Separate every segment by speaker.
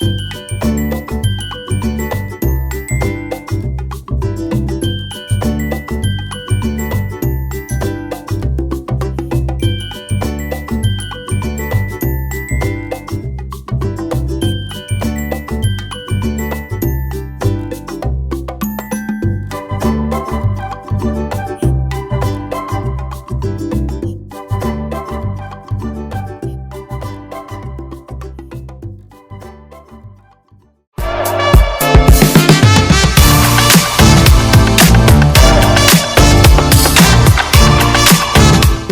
Speaker 1: you.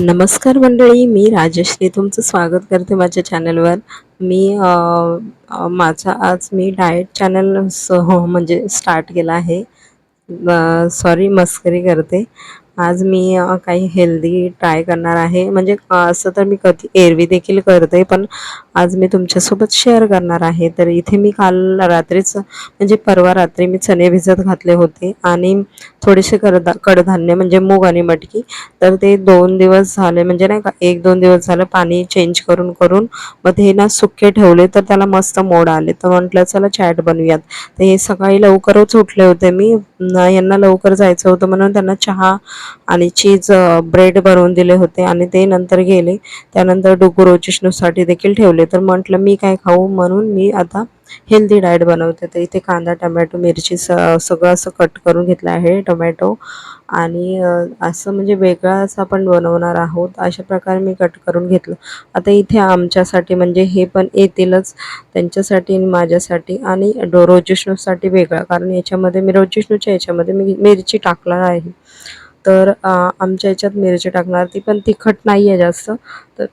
Speaker 1: नमस्कार मंडळी मी राजश्री. तुमचं स्वागत करते माझ्या चॅनलवर मी माझा आज मी डाएट चॅनल सह म्हणजे स्टार्ट केला आहे. सॉरी मस्करी करते. आज मी काही हेल्दी ट्राय करणार आहे. म्हणजे असं तर मी कधी एरवी देखील करते पण आज मी तुमच्यासोबत शेअर करणार आहे. तर इथे मी काल रात्रीच म्हणजे परवा रात्री मी चणे भिजत घातले होते आणि थोडेसे कडधा कडधान्य म्हणजे मूग आणि मटकी तर ते दोन दिवस झाले म्हणजे नाही का एक दोन दिवस झालं पाणी चेंज करून करून मग ते ना सुके ठेवले तर त्याला मस्त मोड आले. तर म्हटलं चला चॅट बनवूयात. तर हे सकाळी लवकरच उठले होते मी. यांना लवकर जायचं होतं म्हणून त्यांना चहा आणि चीज ब्रेड बनवून दिले होते आणि ते नंतर गेले. त्यानंतर डुगुरो रोजिष्णूसाठी देखील ठेवले. तर म्हटलं मी काय खाऊ? म्हणून मी आता हेल्दी डाएट बनवते. तर इथे कांदा टमॅटो मिरची स सगळं असं कट करून घेतलं आहे टोमॅटो. आणि असं म्हणजे वेगळा असं आपण बनवणार आहोत अशा प्रकारे मी कट करून घेतलं. आता इथे आमच्यासाठी म्हणजे हे पण येतीलच त्यांच्यासाठी आणि माझ्यासाठी. आणि डो रोजिष्णूसाठी वेगळा कारण याच्यामध्ये मी रोजिष्णूच्या याच्यामध्ये मी मिरची टाकणार आहे. तर आमच्या याच्यात मिरची टाकणार ती पण तिखट नाही आहे जास्त. तर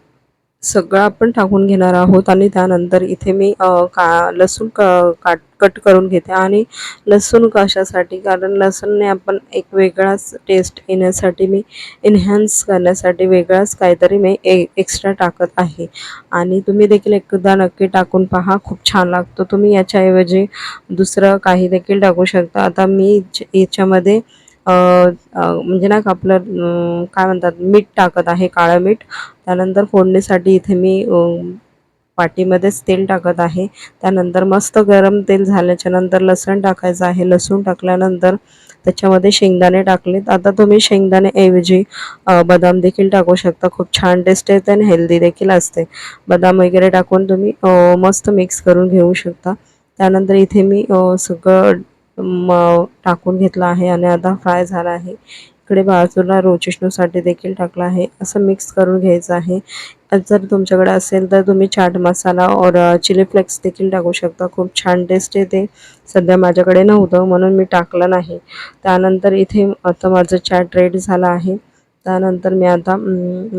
Speaker 1: सगळं आपण टाकून घेणार आहोत आणि त्यानंतर इथे मी का लसूण क काट कट करून घेते आणि लसूण कशासाठी? कारण लसूणने आपण एक वेगळाच टेस्ट येण्यासाठी मी एन्हान्स करण्यासाठी वेगळाच काहीतरी मी ए एक्स्ट्रा टाकत आहे. आणि तुम्ही देखील एकदा नक्की टाकून पहा खूप छान लागतो. तुम्ही याच्याऐवजी दुसरं काही देखील टाकू शकता. आता मी याच्यामध्ये म्हणजे ना का आपलं काय म्हणतात मीठ टाकत आहे काळं मीठ. त्यानंतर फोडणीसाठी इथे मी पाटीमध्येच वाटीमध्येच तेल टाकत आहे. त्यानंतर मस्त गरम तेल झाल्याच्यानंतर लसण टाकायचं आहे. लसूण टाकल्यानंतर त्याच्यामध्ये शेंगदाणे टाकलेत आता तुम्ही शेंगदाणे ऐवजी बदाम देखील टाकू शकता. खूप छान टेस्ट येते आणि हेल्दी देखील असते. बदाम वगैरे टाकून तुम्ही मस्त मिक्स करून घेऊ शकता. त्यानंतर इथे मी सगळं म टाकून घेतलं आहे आणि आता फ्राय झाला आहे. इकडे बाजूला रोचिष्णूसाठी देखील टाकला आहे. असं मिक्स करून घ्यायचं आहे. जर तुमच्याकडे असेल तर तुम्ही चाट मसाला और चिली फ्लेक्स देखील टाकू शकता. खूप छान टेस्ट येते. सध्या माझ्याकडे नव्हतं म्हणून मी टाकलं नाही. त्यानंतर इथे आता माझं चाट रेडी झाला आहे. त्यानंतर मी आता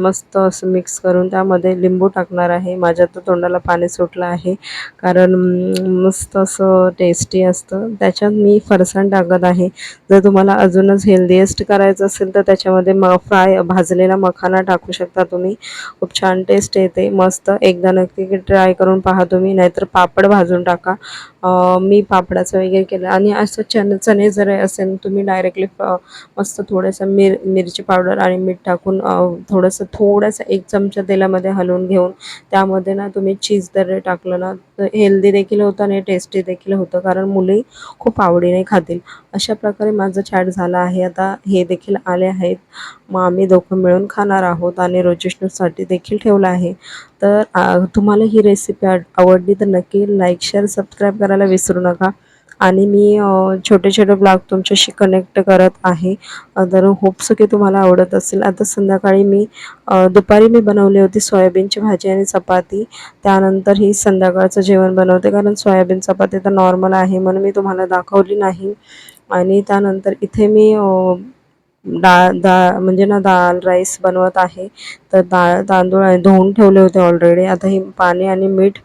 Speaker 1: मस्त असं मिक्स करून त्यामध्ये लिंबू टाकणार आहे. माझ्या तर तोंडाला पाणी सुटलं आहे. कारण मस्त असं टेस्टी असतं. त्याच्यात मी फरसाण टाकत आहे. जर तुम्हाला अजूनच हेल्दीएस्ट करायचं असेल तर त्याच्यामध्ये म फ्राय भाजलेला मखाना टाकू शकता तुम्ही. खूप छान टेस्ट येते. मस्त एकदा नक्की ट्राय करून पहा तुम्ही. नाहीतर पापड भाजून टाका. मी पापडाचं वगैरे केलं. आणि असं चण चणे जर असेल तुम्ही डायरेक्टली मस्त थोडंसं मिर मिरची पावडर आणि मीठ टाकून थोडंसं थोडंसं एक चमचा तेलामध्ये हलवून घेऊन त्यामध्ये ना तुम्ही चीज दर्रे टाकलं ना तर हेल्दी देखील होतं आणि टेस्टी देखील होतं कारण मुली खूप आवडीने खातील. अशा प्रकारे माझं चॅट झालं आहे. आता हे देखील आले आहेत. मग आम्ही दोघं मिळून खाणार आहोत आणि रोजिष्णूसाठी देखील ठेवलं आहे. तर तुम्हाला ही रेसिपी आवडली तर नक्की लाईक शेअर सबस्क्राईब करायला विसरू नका. आणि मी छोटे छोटे ब्लॉग तुमच्याशी कनेक्ट करत आहे. तर होप्स की तुम्हाला आवडत असेल. आता संध्याकाळी मी दुपारी मी बनवली होती सोयाबीनची भाजी आणि चपाती. त्यानंतर ही संध्याकाळचं जेवण बनवते कारण सोयाबीन चपाती तर नॉर्मल आहे म्हणून मी तुम्हाला दाखवली नाही. आणि त्यानंतर इथे मी डाळ डाळ म्हणजे ना डाळ राईस बनवत आहे. तर डाळ तांदूळ आहे धुवून ठेवले होते ऑलरेडी आता हे पाणी आणि मीठ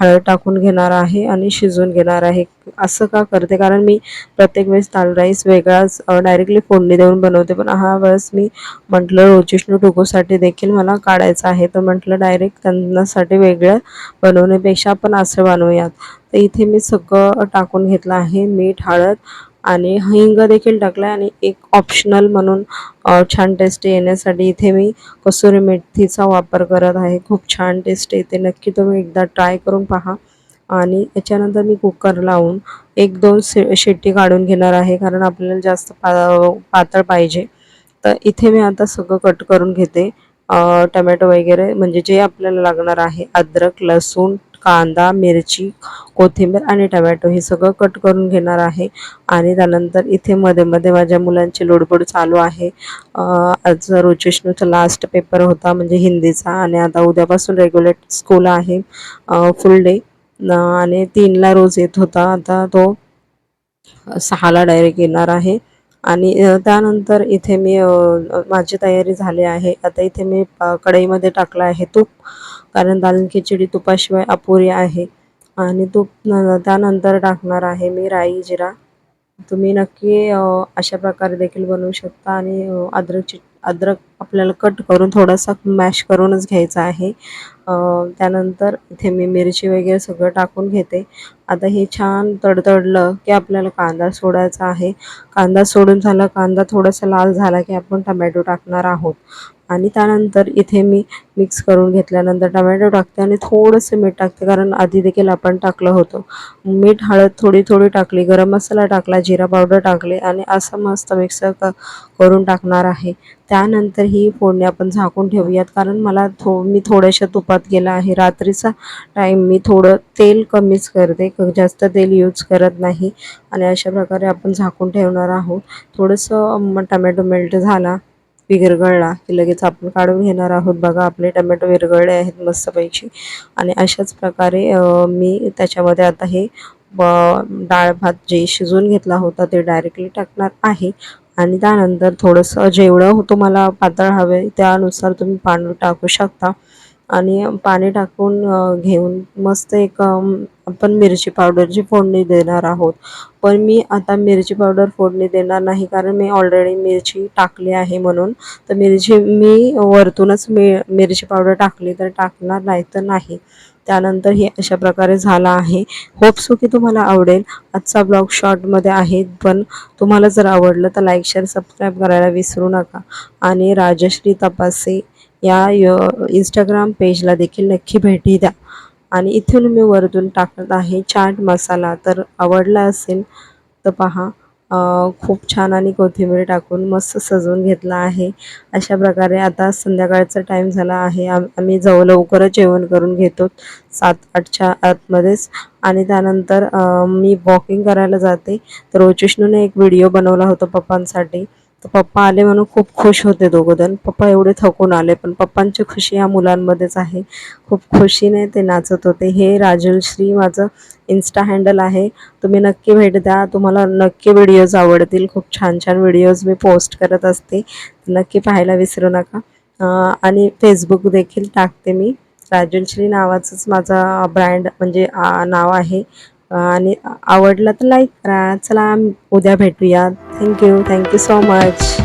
Speaker 1: हळद टाकून घेणार आहे आणि शिजवून घेणार आहे. असं का करते? कारण मी प्रत्येक वेळेस दाल राईस वेगळाच डायरेक्टली फोडणी देऊन बनवते. पण हा वेळेस मी म्हटलं रोजिष्णू टोकोसाठी देखील मला काढायचं आहे. तर म्हटलं डायरेक्ट त्यांनासाठी वेगळं बनवण्यापेक्षा आपण असं बनवूयात. तर इथे मी सगळं टाकून घेतलं आहे. मीठ हळद आणि हिंग देखील टाकलं आणि एक ऑप्शनल म्हणून छान टेस्ट येण्यासाठी इथे मी कसुरी मेथीचा वापर करत आहे. खूप छान टेस्ट येते. नक्की तुम्ही एकदा ट्राय करून पहा. आणि याच्यानंतर मी कुकर लावून एक दोन शे शिट्टी काढून घेणार आहे. कारण आपल्याला जास्त पा पातळ पाहिजे. तर इथे मी आता सगळं कट करून घेते. टमॅटो वगैरे म्हणजे जे आपल्याला लागणार आहे अद्रक लसूण कांदा मिरची कोथिंबीर आणि टमॅटो हे सगळं कट करून घेणार आहे. आणि त्यानंतर इथे मध्ये मध्ये माझ्या मुलांची लोडबोड चालू आहे. आज रुचिष्णूचा लास्ट पेपर होता म्हणजे हिंदीचा. आणि आता उद्यापासून रेग्युलेट स्कूल आहे. फुल डे आणि तीनला रोज येत होता. आता तो सहाला डायरेक्ट येणार आहे. आणि त्यानंतर इथे मी माझी तयारी झाली आहे. आता इथे मी कढईमध्ये टाकलं आहे तूप कारण दाल खिचडी तुपाशिवाय अपुरी आहे. आणि तूप त्यानंतर टाकणार आहे मी राई जिरा. तुम्ही नक्की अशा प्रकारे देखील बनवू शकता आणि अद्रकची अद्रक आपल्याला कट करून थोडासा मॅश करूनच घ्यायचा आहे. त्यानंतर इथे मी मिरची वगैरे सगळं टाकून घेते. आता हे छान तडतडलं की आपल्याला कांदा सोडायचा आहे. कांदा सोडून झाला कांदा थोडासा लाल झाला की आपण टमॅटो टाकणार आहोत. आणि त्यानंतर इथे मी मिक्स करून घेतल्यानंतर टमॅटो टाकते आणि थोडंसं मीठ टाकते कारण आधी देखील आपण टाकलं होतं. मीठ हळद थोडी थोडी टाकली गरम मसाला टाकला जिरा पावडर टाकले आणि असं मस्त मिक्सर क करून टाकणार आहे. त्यानंतर ही फोडणी आपण झाकून ठेवूयात कारण मला थो मी थोड्याशा तुपात गेला आहे. रात्रीचा टाईम मी थोडं तेल कमीच करते क- जास्त तेल यूज करत नाही. आणि अशा प्रकारे आपण झाकून ठेवणार आहोत. थोडंसं म टमॅटो मेल्ट झाला विरघळला की लगेच आपण काढून घेणार आहोत. बघा आपले टमॅटो विरघळले आहेत मस्तपैकी. आणि अशाच प्रकारे मी त्याच्यामध्ये आता हे डाळ भात जे शिजवून घेतला होता ते डायरेक्टली टाकणार आहे. आणि त्यानंतर थोडंसं जेवढं हो तुम्हाला पातळ हवे त्यानुसार तुम्ही पाणी टाकू शकता. आणि पाणी टाकून घेऊन मस्त एक आपण मिरची पावडरची फोडणी देणार आहोत. पण मी आता मिरची पावडर फोडणी देणार नाही कारण मी ऑलरेडी मिरची टाकली आहे म्हणून. तर मिरची मी वरतूनच मी मिरची पावडर टाकली तर टाकणार नाही तर नाही. त्यानंतर हे अशा प्रकारे झालं आहे. होपसो की तुम्हाला आवडेल. आजचा ब्लॉग शॉर्टमध्ये आहे. पण तुम्हाला जर आवडलं तर लाईक शेअर सबस्क्राईब करायला विसरू नका. आणि राजश्री तपासे या इंस्टाग्राम पेजला देखील नक्की भेटी द्या. आणि इथून मी वरतून टाकत आहे चाट मसाला. तर आवडला असेल तर पहा खूप छान आणि कोथिंबीर टाकून मस्त सजवून घेतला आहे. अशा प्रकारे आता संध्याकाळचा टाईम झाला आहे. आम आम्ही जवळ लवकरच जेवण करून घेतो सात आठच्या आतमध्येच. आणि त्यानंतर मी वॉकिंग करायला जाते. तर रोचिष्णूने एक व्हिडिओ बनवला होता पप्पांसाठी. तर पप्पा आले म्हणून खूप खुश होते दोघंजण. पप्पा एवढे थकून आले पण पप्पांची खुशी या मुलांमध्येच आहे. खूप खुशीने ते नाचत होते. हे राजलश्री माझं इन्स्टा हँडल आहे. तुम्ही नक्की भेट द्या. तुम्हाला नक्की व्हिडिओज आवडतील. खूप छान छान व्हिडिओज मी पोस्ट करत असते. नक्की पाहायला विसरू नका. आणि फेसबुक देखील टाकते मी. राजलश्री नावाचंच माझा ब्रँड म्हणजे नाव आहे. आणि आवडलं तर लाईक करा. चला उद्या भेटूया थँक्यू थँक्यू सो मच